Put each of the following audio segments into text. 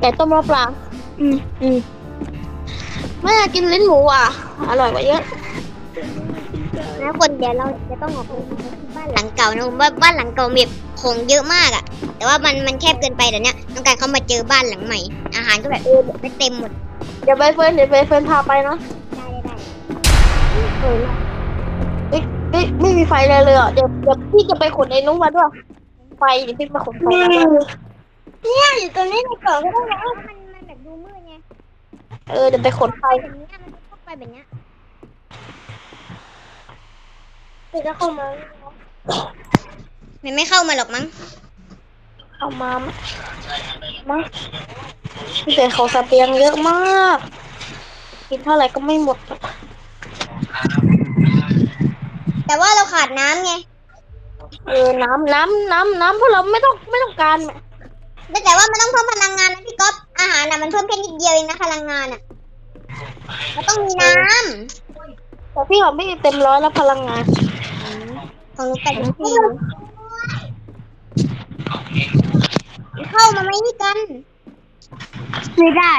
ไก่ต้มน้ำปลาอืมอืมแม่กินลิ้นหมูอะ อร่อยกว่าเยอะ นะคนเดี๋ยวเราจะต้องออกไปบ้านหลังเก่านะผมว่าบ้านหลังเก่ามีของเยอะมากอะแต่ว่ามันมันแคบเกินไปเดี๋ยวนี้ต้องการเขามาเจอบ้านหลังใหม่ อาหารก็แบบเออไม่เต็มหมดเดี๋ยวใบเฟิร์นเดี๋ยวใบเฟิร์นพาไปเนาะได้ได้เออเอ้ยเอ้ยไม่มีไฟเลยเลยอะเดี๋ยวเดี๋ยวพี่จะไปขนไอ้นุ้งมาด้วย ไฟเดี๋ยวพี่ไปขนไฟมาด้วย เนี่ยอยู่ตรงนี้ในกล่องก็ได้นะมันมันแบบดูมืดไงเออเดี๋ยวไปขนไฟแบบนี้มันเข้าไปแบบเนี้ยพี่จะเข้ามา มันไม่เข้ามาหรอกมั้งเข้ามามาพี่แต่เขาสเปียงเยอะมาก กินเท่าไหร่ก็ไม่หมด แต่ว่าเราขาดน้ำไง เออ น้ำน้ำน้ำน้ำพวกเราไม่ต้องไม่ต้องการ แหมแต่แต่ว่ามันต้องเพิ่มพลังงานนะพี่ก๊อฟอาหารน่ะมันเพิ่มแค่นิดเดียวเองนะพลังงานอะมันต้องมีน้แต่พี่ของพี่เต็มร้อยแล้วพลังงานำของหนูแปดสิบสี่เข้ามาไหมนี่กันไม่ได้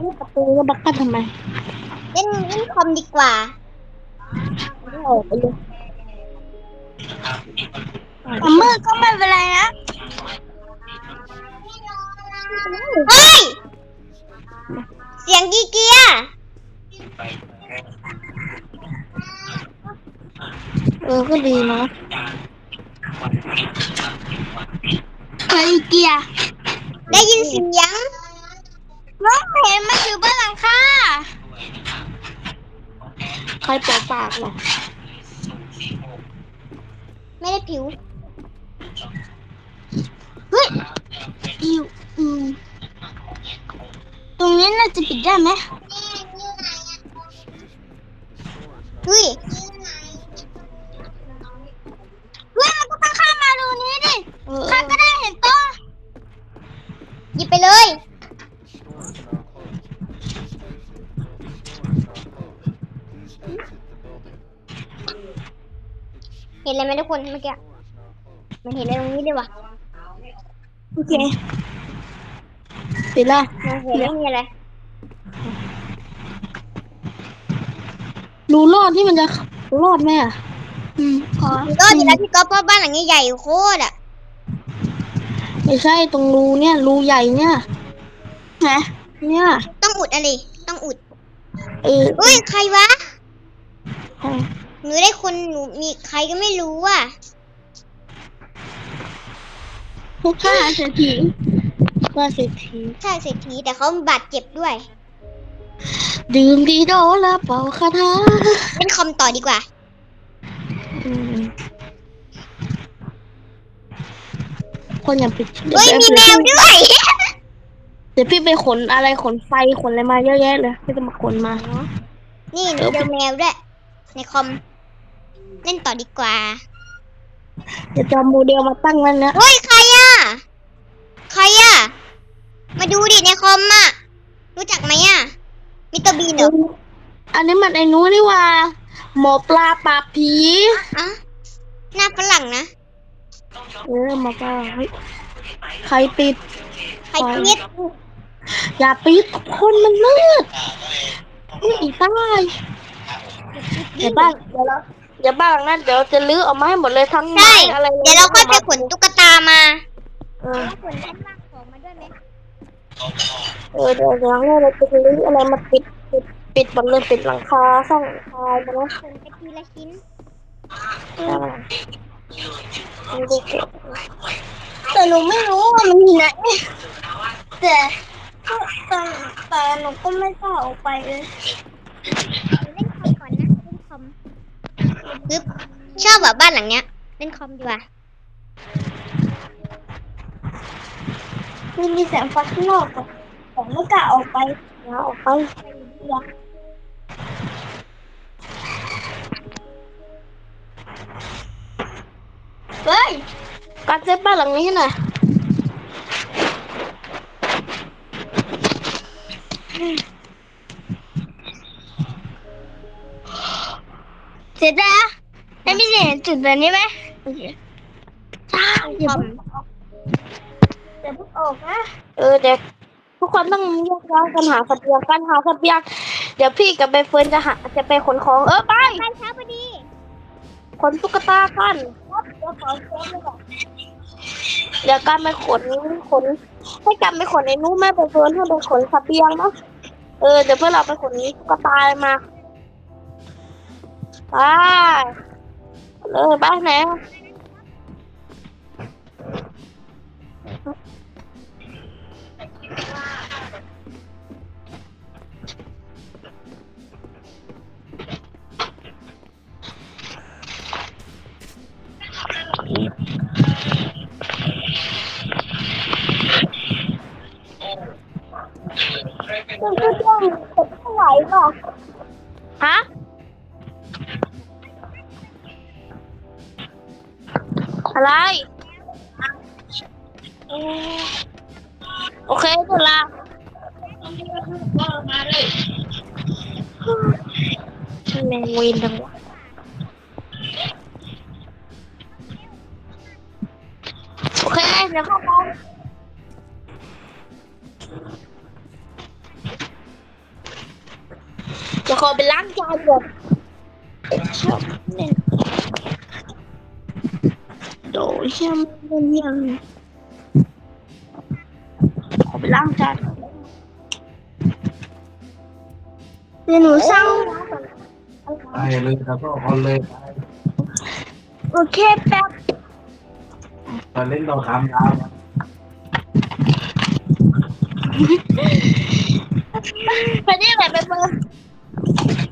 นี่ประตูก็บักกันทำไมเล่นเล่นคอมดีกว่า ไม่ออกไปเลย มืดก็ไม่เป็นไรนะ เฮ้ย เสียงกีเกียร์เออ ก็ดีเนาะเฮ้ยเกียร์ได้ยินเสียงน้องเห็นมันอยู่บนหลังคาใครเปิดปากเหรอ ไม่ได้ผิว เฮ้ยอยู่อืม ตรงนี้น่าจะปิดได้ไหมเฮ้ยเฮ้ยมันก็ต้องข้ามมาดูนี้ดิเออข้าก็ได้เห็นตัวหยิบไปเลยเห็นอะไรไหมทุกคนเมื่อกี้ มันเห็นอะไรตรงนี้ด้วยวะ โอเค ปิดละมันเห็นไม่มีอะไร รูรอดที่มันจะรอดไหมอะอืมพอก็ดีแล้วพี่ก๊อฟเพราะบ้านหลังนี้ใหญ่โคตรอะไม่ใช่ตรงรูเนี่ยรูใหญ่เนี่ยนะเนี่ยต้องอุดอะไรต้องอุดเออเฮ้ยใครวะใช่หนูได้คนหนูมีใครก็ไม่รู้อะพวกข้าเศรษฐีข้าเศรษฐีใช่เศรษฐีแต่เขาบาดเจ็บด้วย ดื่มดีโดแล้วเป่าคาถาเล่นคอมต่อดีกว่า อืมคนอย่าปิดเฮ้ย มีแมวด้วย เดี๋ยวพี่ไปขนอะไรขนไฟขนอะไรมาเยอะแยะเลยพี่จะมาขนมา นี่หนูเจอแมวด้วย ในคอม เล่นต่อดีกว่า เดี๋ยวจะเอาโมเดลมาตั้งไว้นะเฮ้ย ใครอะ ใครอะ มาดูดิในคอมอะ รู้จักไหมอะ มิสเตอร์บีนเหรออันนี้มันไอ้นู้นนี่หว่า หมอปลาปราบผีอะหน้าฝรั่งนะ เออหมอปลาเฮ้ยใครปิด ใครปิด อย่าปิดคนมันมืดอุ้ยอีตายเดี๋ยวบ้านเดี๋ยวเราเดี๋ยวบ้านหลังนั้นเดี๋ยวจะลื้อออกมาให้หมดเลยทั้งใช่ไม้อะไรเดี๋ยวเราค่อยไปขนตุ๊กตามา เออ ขนชั้นล่าง เออเดี๋ยวเดี๋ยวเราจะลื้ออะไรมาปิดปิดปิดหมดเลยปิดหลังคาสร้างหลังคาไปนะขนไปทีละชิ้นแต่หนูไม่รู้ว่ามันอยู่ไหนแต่แต่แต่หนูก็ไม่กล้าออกไปเลยเล่นคอมก่อนนะเล่นคอมปึ๊บชอบแบบบ้านหลังเนี้ย เล่นคอมดีกว่า มันมีแสงไฟข้างนอกอะแต่ไม่กล้าออกไปอย่าออกไปอย่าเฮ้ยการเซฟบ้านหลังนี้ให้หน่อยเสร็จแล้วแล้วพี่เห็นจุดแบบนี้ไหมโอเคจ้าอย่าเพิ่ง อย่าเพิ่งออกนะเออเดี๋ยวทุกคนต้องแยกย้ายกันหาเสบียงกันหาเสบียงเดี๋ยวพี่กับใบเฟิร์นจะหาจะไปขนของเออไปไปเช้าพอดีขนตุ๊กตากันครับเดี๋ยวขอเช็คเลยก่อนเดี๋ยวกันไปขนขนให้กันไปขนในนู้นแม่ไปเฟิร์นให้ไปขนเสบียงเนาะเออเดี๋ยวเพื่อนเราไปขนตุ๊กตามาไปเลยบ้านไหน มันก็ต้องกดไม่ไหวป่ะฮะอะไร โอเคเดี๋ยวลาแมงวินทั้งวันโอเค เดี๋ยวเข้าไปจะขอไปล้างจานก่อนชอบเนี่ยโดยช่างมันยัง ล้างจานก่อนเดี๋ยวหนูสร้างไปเลยครับก็เอาเลยไปโอเคแป๊บตอนเล่นเราทำดาวไปนี่แหละไปเบอร์